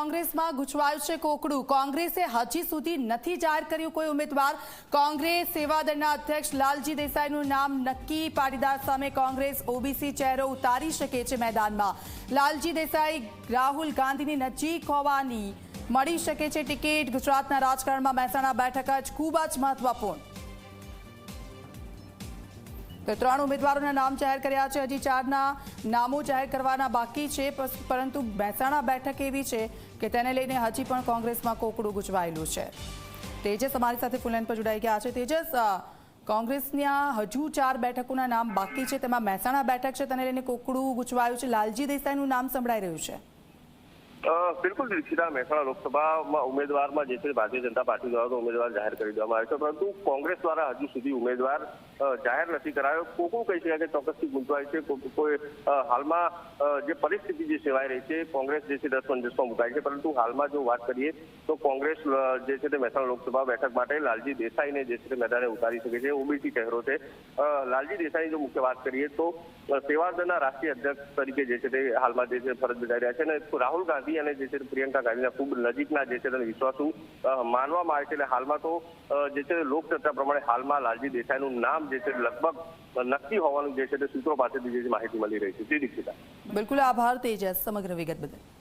કોંગ્રેસમાં ગુચવાયું છે કોકડું. કોંગ્રેસે હજી સુધી નથી જાહેર કર્યું કોઈ ઉમેદવાર. કોંગ્રેસ સેવાદળના અધ્યક્ષ લાલજી દેસાઈનું નામ નક્કી પાટીદાર સામે કોંગ્રેસ ઓબીસી ચહેરો ઉતારી શકે છે મેદાનમાં. લાલજી દેસાઈ, રાહુલ ગાંધીની નજીક હોવાની મળી શકે છે ટિકિટ. ગુજરાતના રાજકારણમાં મહેસાણા બેઠક જ ખૂબ જ મહત્વપૂર્ણ. તો ત્રણ ઉમેદવારોના નામ જાહેર કર્યા છે. હજી ચારના નામો જાહેર કરવાના બાકી છે પરંતુ મહેસાણા બેઠક એવી છે કે તેને લઈને હજી પણ કોંગ્રેસમાં કોકડું ગુજવાયેલું છે. તેજસ અમારી સાથે ફૂલેન પર જોડાઈ ગયા છે. તેજસ કોંગ્રેસના હજુ ચાર બેઠકોના નામ બાકી છે, તેમાં મહેસાણા બેઠક છે, તેને લઈને કોકડું ગૂંચવાયું છે. લાલજી દેસાઈનું નામ સંભળાઈ રહ્યું છે. બિલકુલ દીક્ષિતા મહેસાણા લોકસભામાં ઉમેદવારમાં જે છે ભારતીય જનતા પાર્ટી દ્વારા ઉમેદવાર જાહેર કરી દેવામાં આવ્યો છે, પરંતુ કોંગ્રેસ દ્વારા હજુ સુધી ઉમેદવાર જાહેર નથી કરાયો. કોકું કહી શકાય કે ચોક્કસથી ગુંચવાય છે. કોઈ હાલમાં જે પરિસ્થિતિ જે સેવાઈ રહી છે, કોંગ્રેસ જે છે દસ પંચસમાં મુકાય છે, પરંતુ હાલમાં જો વાત કરીએ તો કોંગ્રેસ જે છે તે મહેસાણા લોકસભા બેઠક માટે લાલજી દેસાઈને જે છે તે મેદાને ઉતારી શકે છે, ઓબીસી ચહેરો છે. લાલજી દેસાઈની જો મુખ્ય વાત કરીએ તો સેવાદળના રાષ્ટ્રીય અધ્યક્ષ તરીકે જે છે તે હાલમાં જે છે ફરજ બજાવી રહ્યા છે અને રાહુલ ગાંધી અને જે છે પ્રિયંકા ગાંધીના ખૂબ નજીકના જે છે તેને વિશ્વાસુ માનવામાં આવે છે. એટલે હાલમાં તો જે છે લોકચર્ચા પ્રમાણે હાલમાં લાલજી દેસાઈનું નામ જે છે લગભગ નક્કી હોવાનું જે છે તે સૂત્રો પાસેથી જે માહિતી મળી રહી છે. તે દીક્ષિતા. બિલકુલ આભાર તેજસ સમગ્ર વિગત બદલ.